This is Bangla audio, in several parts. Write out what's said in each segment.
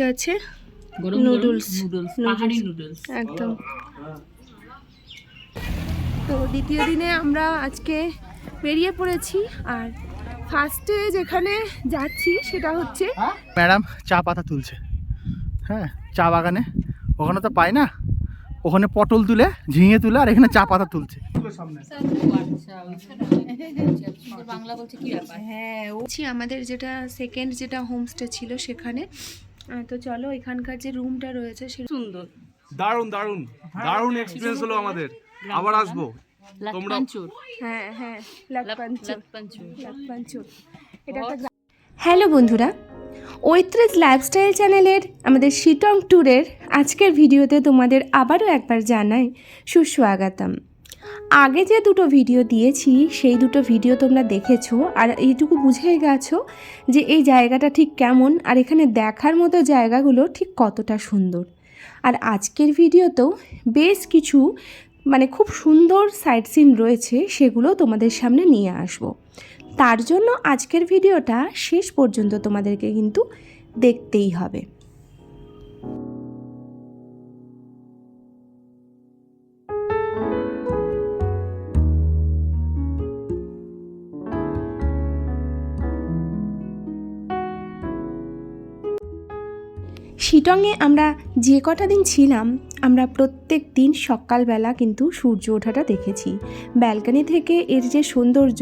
আজকে আছে? নুডলস নুডলস একদম। তো দ্বিতীয় দিনে আমরা আজকে বেরিয়ে পড়েছি আর ফার্স্টে যেখানে যাচ্ছি সেটা হচ্ছে ম্যাডাম চা পাতা তুলছে। হ্যাঁ চা বাগানে। ওখানে তো পায় না। ওখানে পটল তুলে ঝিঙে তুলে আর এখানে চা পাতা তুলছে। আচ্ছা বাংলা বলছে কি হ্যাঁ ওছি আমাদের যেটা সেকেন্ড যেটা হোমস্টে ছিল সেখানে তো চলো এখানকার যে রুমটা রয়েছে সে সুন্দর। দারুণ দারুণ। দারুণ এক্সপিরিয়েন্স হলো আমাদের। আবার আসব। তোমরা হ্যাঁ হ্যাঁ এটা একটা হ্যালো বন্ধুরা ঐত্রেজ লাইফস্টাইল চ্যানেলের আমাদের শিটং ট্যুরের আজকের ভিডিওতে তোমাদের আবারও একবার জানাই সুস্বাগতম। আগে যে দুটো ভিডিও দিয়েছি, সেই দুটো ভিডিও তোমরা দেখেছ আর এইটুকু বুঝে গেছো যে এই জায়গাটা ঠিক কেমন আর এখানে দেখার মতো জায়গাগুলো ঠিক কতটা সুন্দর। আর আজকের ভিডিওতেও বেশ কিছু মানে খুব সুন্দর সাইট সিন রয়েছে, সেগুলো তোমাদের সামনে নিয়ে আসব। তার জন্য আজকের ভিডিওটা শেষ পর্যন্ত তোমাদেরকে কিন্তু দেখতেই হবে। শিটংয়ে আমরা যে কটা দিন ছিলাম, আমরা প্রত্যেক দিন সকালবেলা কিন্তু সূর্য ওঠাটা দেখেছি। ব্যালকানি থেকে এর যে সৌন্দর্য,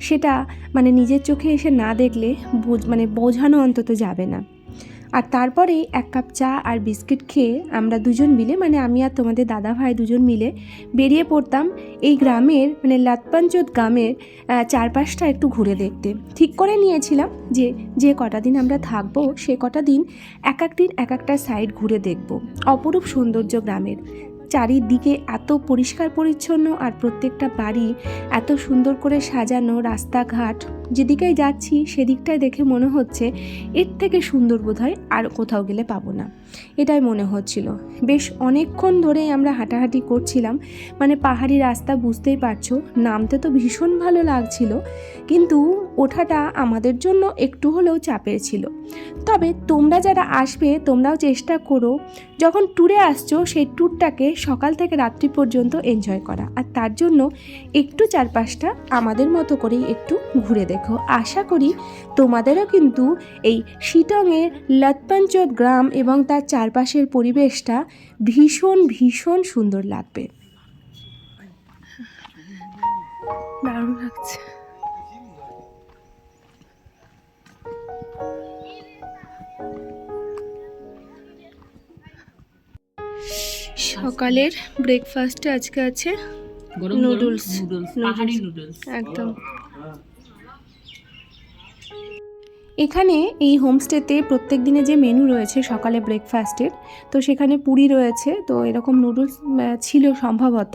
সেটা মানে নিজের চোখে এসে না দেখলে মানে বোঝানো অন্তত যাবে না। আর তারপরে এক কাপ চা আর বিস্কিট খেয়ে আমরা দুজন মিলে মানে আমি আর তোমাদের দাদা ভাই দুজন মিলে বেরিয়ে পড়তাম এই গ্রামের মানে লাতপাঞ্চত গ্রামের চারপাশটা একটু ঘুরে দেখতে। ঠিক করে নিয়েছিলাম যে যে কটা দিন আমরা থাকব, সে কটা দিন এক এক দিন এক একটা সাইড ঘুরে দেখব। অপরূপ সৌন্দর্য গ্রামের। চারিদিকে এত পরিষ্কার পরিচ্ছন্ন আর প্রত্যেকটা বাড়ি এত সুন্দর করে সাজানো, রাস্তাঘাট। যেদিকেই যাচ্ছি সেদিকটায় দেখে মনে হচ্ছে এর থেকে সুন্দর বোধহয় আর কোথাও গেলে পাবো না। এটাই মনে হচ্ছিল। বেশ অনেকক্ষণ ধরেই আমরা হাঁটাহাঁটি করছিলাম। মানে পাহাড়ি রাস্তা বুঝতেই পারছ, নামতে তো ভীষণ ভালো লাগছিল, কিন্তু ওঠাটা আমাদের জন্য একটু হলেও চাপের ছিল। তবে তোমরা যারা আসবে, তোমরাও চেষ্টা করো, যখন ট্যুরে আসছো, সেই ট্যুরটাকে সকাল থেকে রাত্রি পর্যন্ত এনজয় করা। আর তার জন্য একটু চারপাশটা আমাদের মতো করেই একটু ঘুরে দেখো। আশা করি তোমাদেরও কিন্তু এই শিটংয়ের লতপাঞ্চত গ্রাম এবং তার চারপাশের পরিবেশটা ভীষণ ভীষণ সুন্দর লাগবে দারুণ লাগছে সকালের ব্রেকফাস্টে আজকে আছে নুডলস। Noodles noodles. পাহাড়ি নুডলস একদম এখানে এই হোমস্টেতে প্রত্যেক দিনে যে মেনু রয়েছে সকালে ব্রেকফাস্টের, তো সেখানে পুরি রয়েছে, তো এরকম নুডলস ছিল সম্ভবত।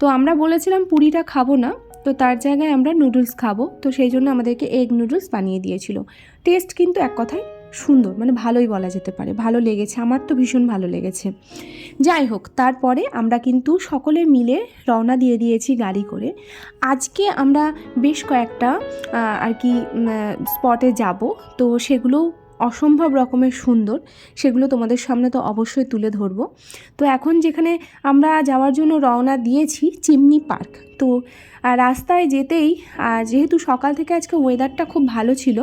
তো আমরা বলেছিলাম পুরিটা খাব না, তো তার জায়গায় আমরা নুডলস খাব, তো সেই জন্য আমাদেরকে এগ নুডলস বানিয়ে দিয়েছিল। টেস্ট কিন্তু এক কথায় সুন্দর মানে ভালোই বলা যেতে পারে, ভালো লেগেছে, আমার তো ভীষণ ভালো লেগেছে। যাই হোক, তারপরে আমরা কিন্তু সকলে মিলে রওনা দিয়ে দিয়েছি গাড়ি করে। আজকে আমরা বেশ কয়েকটা আর কি স্পটে যাব, তো সেগুলো অসম্ভব রকমের সুন্দর, সেগুলো তোমাদের সামনে তো অবশ্যই তুলে ধরবো। তো এখন যেখানে আমরা যাওয়ার জন্য রওনা দিয়েছি, চিমনি পার্ক। তো আহ, রাস্তায় যেতেই যেহেতু সকাল থেকে আজকে ওয়েদারটা খুব ভালো ছিল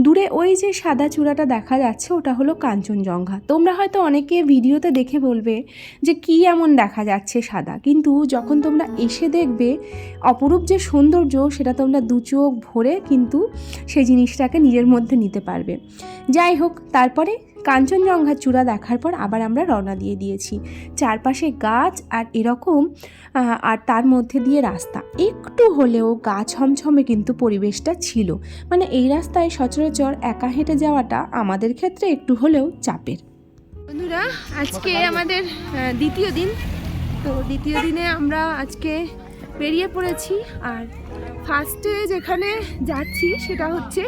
দূরে ওই যে সাদা চূড়াটা দেখা যাচ্ছে ওটা হলো কাঞ্চনজঙ্ঘা। তোমরা হয়তো অনেকে ভিডিওতে দেখে বলবে যে কী এমন দেখা যাচ্ছে সাদা কিন্তু যখন তোমরা এসে দেখবে অপরূপ যে সৌন্দর্য সেটা তোমরা দু চোখ ভরে কিন্তু সেই জিনিসটাকে নিজের মধ্যে নিতে পারবে। যাই হোক তারপরে কাঞ্চনজঙ্ঘার চূড়া দেখার পর আবার আমরা রওনা দিয়ে দিয়েছি। চারপাশে গাছ আর এরকম আর তার মধ্যে দিয়ে রাস্তা। একটু হলেও গা ছমছমে কিন্তু পরিবেশটা ছিল। মানে এই রাস্তায় সচরাচর একা হেঁটে যাওয়াটা আমাদের ক্ষেত্রে একটু হলেও চাপের। বন্ধুরা আজকে আমাদের দ্বিতীয় দিন। তো দ্বিতীয় দিনে আমরা আজকে বেরিয়ে পড়েছি। আর ফার্স্টে যেখানে যাচ্ছি সেটা হচ্ছে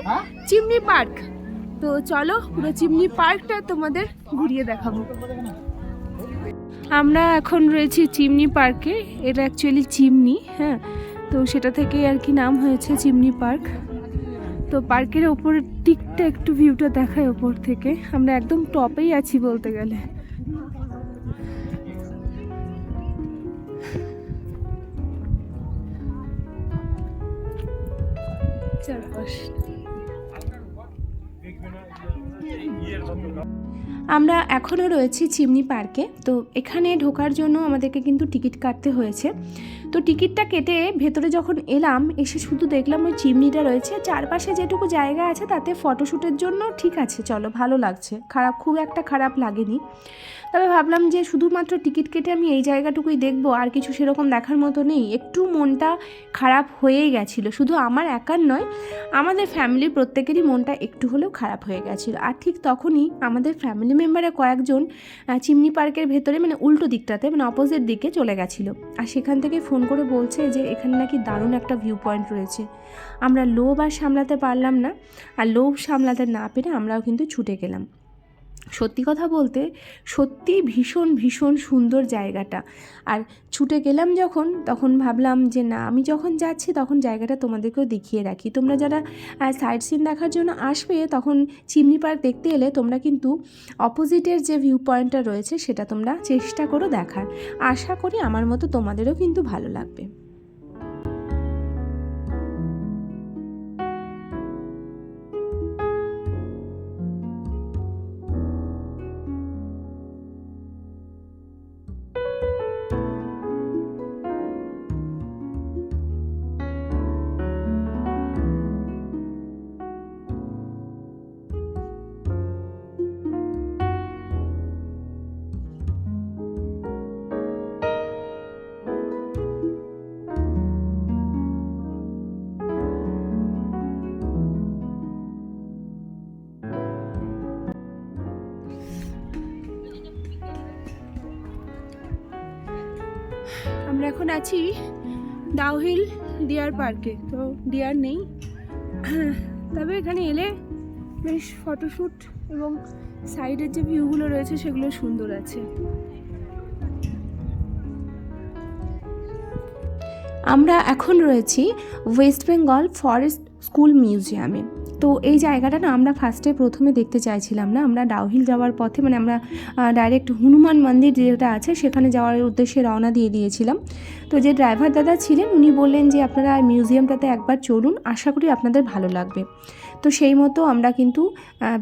চিমনি পার্ক। তো চলো পুরো চিমনি পার্কটা তোমাদের ঘুরিয়ে দেখাবো। আমরা এখন রয়েছি চিমনি পার্কে, এটা অ্যাকচুয়ালি চিমনি হ্যাঁ? তো সেটা থেকে আর কি নাম হয়েছে চিমনি পার্ক। তো পার্কের ওপরের দিকটা একটু ভিউটা দেখায় ওপর থেকে। আমরা একদম টপেই আছি বলতে গেলে। চারপাশ আমরা এখনও রয়েছি চিমনি পার্কে। তো এখানে ঢোকার জন্য আমাদেরকে কিন্তু টিকিট কাটতে হয়েছে। তো টিকিটটা কেটে ভেতরে যখন এলাম, এসে শুধু দেখলাম ওই চিমনিটা রয়েছে। চারপাশে যেটুকু জায়গা আছে, তাতে ফটোশ্যুটের জন্য ঠিক আছে, চলো, ভালো লাগছে। খারাপ, খুব একটা খারাপ লাগেনি। তবে ভাবলাম যে শুধুমাত্র টিকিট কেটে আমি এই জায়গাটুকুই দেখব, আর কিছু সেরকম দেখার মতো নেই। একটু মনটা খারাপ হয়েই গেছিল, শুধু আমার একার নয়, আমাদের ফ্যামিলির প্রত্যেকেরই মনটা একটু হলেও খারাপ হয়ে গেছিল। আর ঠিক তখনই আমাদের ফ্যামিলি মেম্বারে কয়েকজন চিমনি পার্কের ভেতরে মানে উল্টো দিকটাতে মানে অপোজিট দিকে চলে গেছিল। আর সেখান থেকে ফোন করে বলছে যে এখানে নাকি দারুণ একটা ভিউ পয়েন্ট রয়েছে। আমরা লোভ আর সামলাতে পারলাম না, আর লোভ সামলাতে না পেরে আমরাও কিন্তু ছুটে গেলাম। সত্যি কথা বলতে সত্যি ভীষণ ভীষণ সুন্দর জায়গাটা। আর ছুটে গেলাম যখন, তখন ভাবলাম যে না, আমি যখন যাচ্ছি তখন জায়গাটা তোমাদেরকেও দেখিয়ে রাখি। তোমরা যারা সাইড সিন দেখার জন্য আসবে, তখন চিমনি পার্ক দেখতে এলে তোমরা কিন্তু অপোজিটের যে ভিউ পয়েন্টটা রয়েছে, সেটা তোমরা চেষ্টা করো দেখার। আশা করি আমার মতো তোমাদেরও কিন্তু ভালো লাগবে। আমরা এখন আছি ডাউহিল ডিয়ার পার্কে তো ডিয়ার নেই। তবে এখানে এলে বেশ ফটোশ্যুট এবং সাইডের যে ভিউগুলো রয়েছে সেগুলো সুন্দর আছে। আমরা এখন রয়েছি ওয়েস্ট বেঙ্গল ফরেস্ট স্কুল মিউজিয়ামে তো এই জায়গাটা না আমরা ফার্স্টে প্রথমে দেখতে চাইছিলাম না। আমরা ডাউহিল যাওয়ার পথে মানে আমরা ডাইরেক্ট হনুমান মন্দির যেটা আছে সেখানে যাওয়ার উদ্দেশ্যে রওনা দিয়ে দিয়েছিলাম। তো যে ড্রাইভার দাদা ছিলেন উনি বললেন যে আপনারা মিউজিয়ামটাতে একবার চলুন, আশা করি আপনাদের ভালো লাগবে। তো সেই মতো আমরা কিন্তু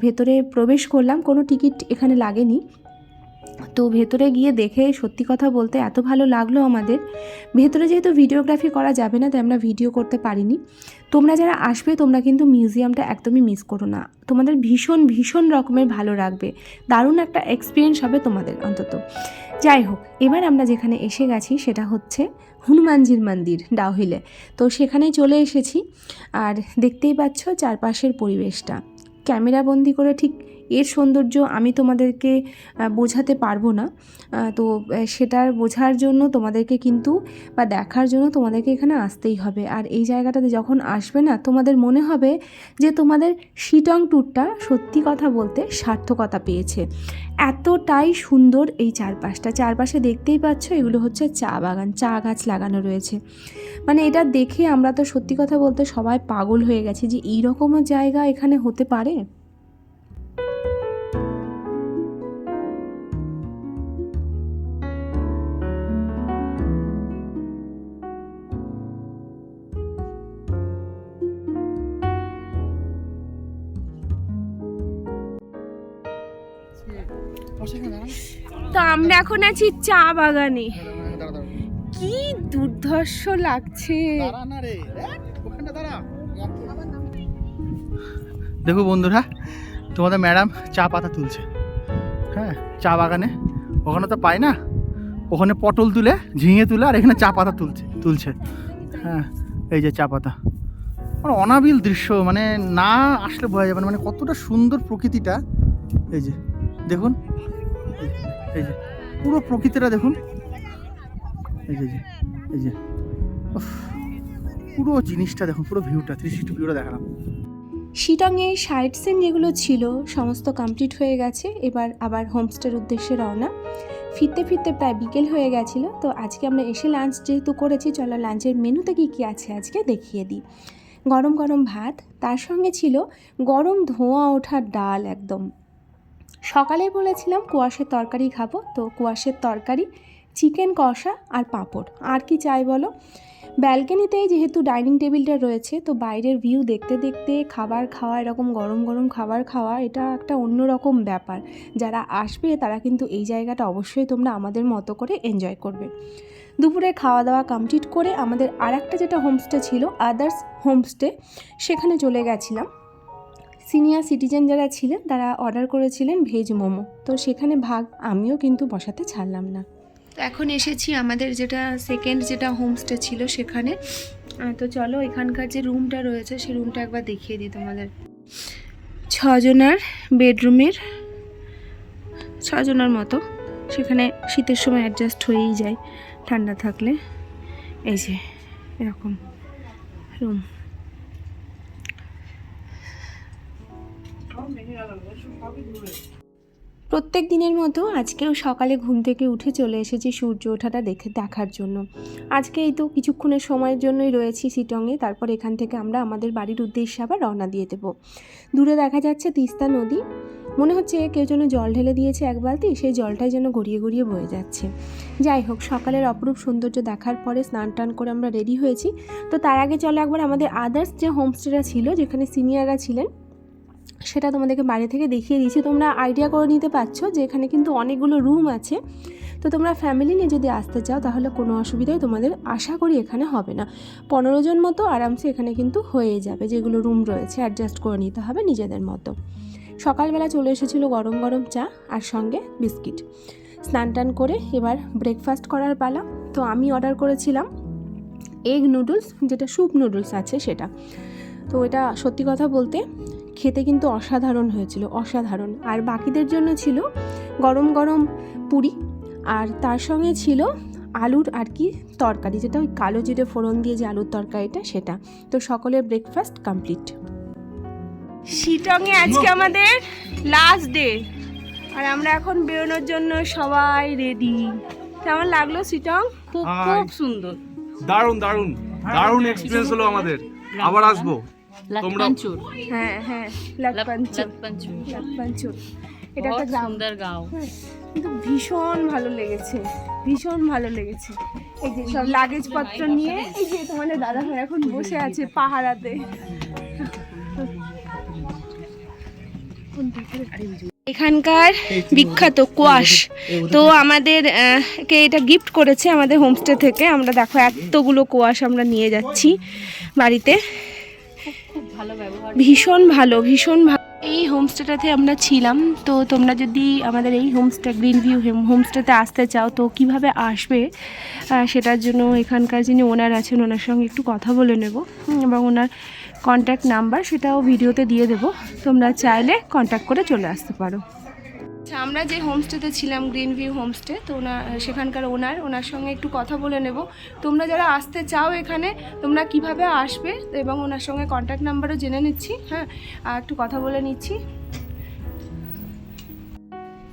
ভেতরে প্রবেশ করলাম। কোনো টিকিট এখানে লাগেনি। তো ভেতরে গিয়ে দেখে সত্যি কথা বলতে এত ভালো লাগল আমাদের। ভেতরে যেহেতু ভিডিওগ্রাফি করা যাবে না, তাই আমরা ভিডিও করতে পারিনি। তোমরা যারা আসবে, তোমরা কিন্তু মিউজিয়ামটা একদমই মিস করো না। তোমাদের ভীষণ ভীষণ রকমের ভালো লাগবে। দারুণ একটা এক্সপিরিয়েন্স হবে তোমাদের অন্তত। যাই হোক, এবার আমরা যেখানে এসে গেছি, সেটা হচ্ছে হনুমানজির মন্দির, ডাউহিলে। তো সেখানেই চলে এসেছি। আর দেখতেই পাচ্ছ চারপাশের পরিবেশটা। ক্যামেরা বন্দি করে ঠিক এর সৌন্দর্য আমি তোমাদেরকে বোঝাতে পারব না। তো সেটার বোঝার জন্য তোমাদেরকে কিন্তু বা দেখার জন্য তোমাদেরকে এখানে আসতেই হবে। আর এই জায়গাটাতে যখন আসবে না, তোমাদের মনে হবে যে তোমাদের শিটং ট্যুরটা সত্যি কথা বলতে সার্থকতা পেয়েছে। এতটাই সুন্দর এই চারপাশটা। চারপাশে দেখতেই পাচ্ছ এগুলো হচ্ছে চা বাগান, চা গাছ লাগানো রয়েছে। মানে এটা দেখে আমরা তো সত্যি কথা বলতে সবাই পাগল হয়ে গেছি যে এইরকমও জায়গা এখানে হতে পারে? আমরা এখন আছি চা বাগানে। কি দুর্ধর্ষ লাগছে। দেখো বন্ধুরা, তোমাদের ম্যাডাম চা পাতা তুলছে। হ্যাঁ চা বাগানে। ওখানে তো পায় না। ওখানে পটল তুলে, ঝিঙে তুলে, আর এখানে চা পাতা তুলছে তুলছে। হ্যাঁ এই যে চা পাতা। মানে অনাবিল দৃশ্য মানে না আসলে বোঝা যাবে না। মানে কতটা সুন্দর প্রকৃতিটা। এই যে, দেখুন। এই- যে পুরো প্রকৃতিটা দেখুন। এই যে এই যে, পুরো জিনিসটা দেখুন পুরো ভিউটা থ্রি সিক্সটি ভিউটা দেখালাম। শিটংয়ে সাইট সিন যেগুলো ছিল সমস্ত কমপ্লিট হয়ে গেছে। এবার আবার হোমস্টের উদ্দেশ্যে রওনা। ফিরতে ফিরতে প্রায় বিকেল হয়ে গেছিল তো আজকে আমরা এসে লাঞ্চ যেহেতু করেছি চলো লাঞ্চের মেনুতে কী কী আছে আজকে দেখিয়ে দিই। গরম গরম ভাত তার সঙ্গে ছিল গরম ধোঁয়া ওঠার ডাল একদম। সকালে বলেছিলাম কুয়াশের তরকারি খাব, তো কুয়াশের তরকারি, চিকেন কষা আর পাঁপড়। আর কি চাই বলো? ব্যালকনিতেই যেহেতু ডাইনিং টেবিলটা রয়েছে, তো বাইরের ভিউ দেখতে দেখতে খাবার খাওয়া, এরকম গরম গরম খাবার খাওয়া, এটা একটা অন্যরকম ব্যাপার। যারা আসবে, তারা কিন্তু এই জায়গাটা অবশ্যই তোমরা আমাদের মতো করে এনজয় করবে। দুপুরে খাওয়া দাওয়া কমপ্লিট করে আমাদের আর একটা যেটা হোমস্টে ছিল আদার্স হোমস্টে সেখানে চলে গেছিলাম। সিনিয়র সিটিজেন যারা ছিলেন, তারা অর্ডার করেছিলেন ভেজ মোমো। তো সেখানে ভাগ আমিও কিন্তু বসাতে ছাড়লাম না। তো এখন এসেছি আমাদের যেটা সেকেন্ড যেটা হোমস্টে ছিল সেখানে। তো চলো এখানকার যে রুমটা রয়েছে সেই রুমটা একবার দেখিয়ে দিই তোমাদের। ছজনার বেডরুমের ছজনার মতো। সেখানে শীতের সময় অ্যাডজাস্ট হয়েই যায়, ঠান্ডা থাকলে। এই যে, এরকম রুম প্রত্যেক দিনের মতো আজকেও সকালে ঘুম থেকে উঠে চলে এসেছি সূর্য ওঠাটা দেখে দেখার জন্য। আজকে এই তো কিছুক্ষণের সময়ের জন্যই রয়েছি সিটংয়ে তারপর এখান থেকে আমরা আমাদের বাড়ির উদ্দেশ্যে আবার রওনা দিয়ে দেবো। দূরে দেখা যাচ্ছে তিস্তা নদী। মনে হচ্ছে কেউ যেন জল ঢেলে দিয়েছে এক বালতি, সেই জলটাই যেন গড়িয়ে গড়িয়ে বয়ে যাচ্ছে। যাই হোক, সকালের অপরূপ সৌন্দর্য দেখার পরে স্নান টান করে আমরা রেডি হয়েছি। তো তার আগে চলো একবার আমাদের আদার্স যে হোমস্টেটা ছিল, যেখানে সিনিয়ররা ছিলেন সেটা তোমাদেরকে বাইরে থেকে দেখিয়ে দিয়েছি। তোমরা আইডিয়া করে নিতে পারছ যে এখানে কিন্তু অনেকগুলো রুম আছে। তো তোমরা ফ্যামিলি নিয়ে যদি আসতে চাও, তাহলে কোনো অসুবিধাই তোমাদের আশা করি এখানে হবে না। পনেরো জন মতো আরামসে এখানে কিন্তু হয়ে যাবে, যেগুলো রুম রয়েছে অ্যাডজাস্ট করে নিতে হবে নিজেদের মতো। সকালবেলা চলে এসেছিল গরম গরম চা আর সঙ্গে বিস্কিট। স্নান টান করে এবার ব্রেকফাস্ট করার পালা। তো আমি অর্ডার করেছিলাম এগ নুডলস যেটা স্যুপ নুডলস আছে সেটা। তো এটা সত্যি কথা বলতে খেতে কিন্তু অসাধারণ হয়েছিল অসাধারণ। আর বাকিদের জন্য ছিল গরম গরম পুরি আর তার সঙ্গে ছিল আলুর আর কি তরকারি যেটা ওই কালো জিরে ফোড়ন দিয়ে যে আলুর তরকারিটা সেটা। তো সকলের ব্রেকফাস্ট কমপ্লিট শিটংয়ে আজকে আমাদের লাস্ট ডে আর আমরা এখন বেরোনোর জন্য সবাই রেডি কেমন লাগল শিটং? খুব খুব সুন্দর। দারুণ দারুণ। দারুণ এক্সপিরিয়েন্স হলো আমাদের। আবার আসব। তোমরা- হ্যাঁ হ্যাঁ লাকপাঞ্চুর। লাকপাঞ্চুর। এটা একটা গ্রাম। সুন্দর গাঁও। হ্যাঁ, কিন্তু ভীষণ ভালো লেগেছে। ভীষণ ভালো লেগেছে। এই যে সব লাগেজ পত্র নিয়ে এই যে তোমাদের দাদা ভাই এখন বসে আছে পাহারাতে। এখানকার বিখ্যাত কোয়াশ। তো আমাদের কে এটা গিফট করেছে আমাদের হোমস্টে থেকে আমরা দেখো এতগুলো কোয়াশ আমরা নিয়ে যাচ্ছি বাড়িতে। ভীষণ ভালো ভীষণ ভালো এই হোমস্টেটাতে আমরা ছিলাম তো তোমরা যদি আমাদের এই হোমস্টে গ্রিন ভিউ হোমস্টেতে আসতে চাও তো কীভাবে আসবে সেটার জন্য এখানকার যিনি ওনার আছেন ওনার সঙ্গে একটু কথা বলে নেব। এবং ওনার কন্ট্যাক্ট নাম্বার সেটাও ভিডিওতে দিয়ে দেবো। তোমরা চাইলে কন্ট্যাক্ট করে চলে আসতে পারো। আচ্ছা আমরা যে হোমস্টেতে ছিলাম গ্রিন ভিউ হোমস্টে তো ওনার সেখানকার ওনার ওনার সঙ্গে একটু কথা বলে নেব তোমরা যারা আসতে চাও এখানে তোমরা কিভাবে আসবে এবং ওনার সঙ্গে কন্ট্যাক্ট নাম্বারও জেনে নিচ্ছি হ্যাঁ আর একটু কথা বলে নিচ্ছি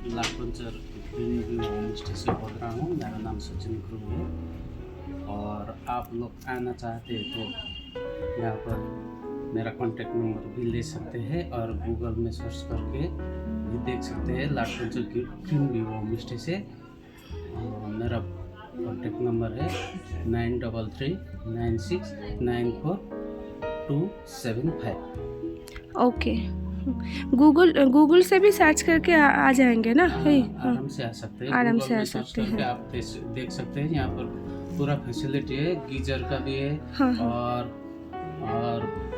लाखोंचर ग्रीन व्यू होम स्टे से बोल रहा हूँ मेरा नाम सचिन गुरु है और आप लोग आना चाहते हैं तो यहाँ पर मेरा कॉन्टैक्ट नंबर भी ले सकते हैं और गूगल में सर्च करके भी देख सकते हैं। Lakhonchar green view home stay से मेरा कॉन्टैक्ट नंबर है nine double three nine six nine four two seven five okay Google Google से भी सर्च करके आ, आ जाएँगे ना? है हाँ। आराम से आ सकते हैं। आराम से आ सकते हैं। आप देख- सकते हैं। यहाँ पर पूरा फैसिलिटी है गीजर का भी है हाँ हाँ। और और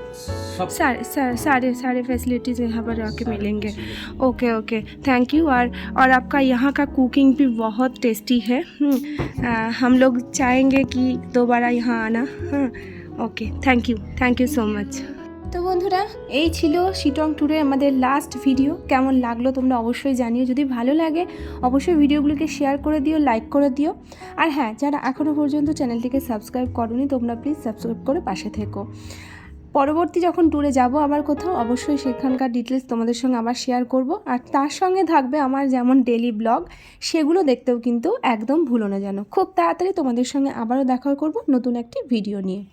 सारे सारे सारे सारे फैसिलिटीज़ यहाँ पर आके सारे मिलेंगे facility। Okay okay thank you और और आपका यहाँ का कुकिंग भी बहुत टेस्टी है हम्म, आ, हम लोग चाहेंगे कि दोबारा यहाँ आना हाँ okay thank you thank you so much তো বন্ধুরা এই ছিল শিটং ট্যুরে আমাদের লাস্ট ভিডিও কেমন লাগলো তোমরা অবশ্যই জানিও যদি ভালো লাগে অবশ্যই ভিডিওগুলোকে শেয়ার করে দিও লাইক করে দিও আর হ্যাঁ যারা এখনও পর্যন্ত চ্যানেলটিকে সাবস্ক্রাইব করোনি তোমরা প্লিজ সাবস্ক্রাইব করে পাশে থেকো পরবর্তী যখন ট্যুরে যাব আবার কোথাও, অবশ্যই সেখানকার ডিটেলস তোমাদের সঙ্গে আবার শেয়ার করব। আর তার সঙ্গে থাকবে আমার যেমন ডেলি ব্লগ সেগুলো দেখতেও কিন্তু একদম ভুলো না যেন। খুব তাড়াতাড়ি তোমাদের সঙ্গে আবারও দেখা করব নতুন একটি ভিডিও নিয়ে।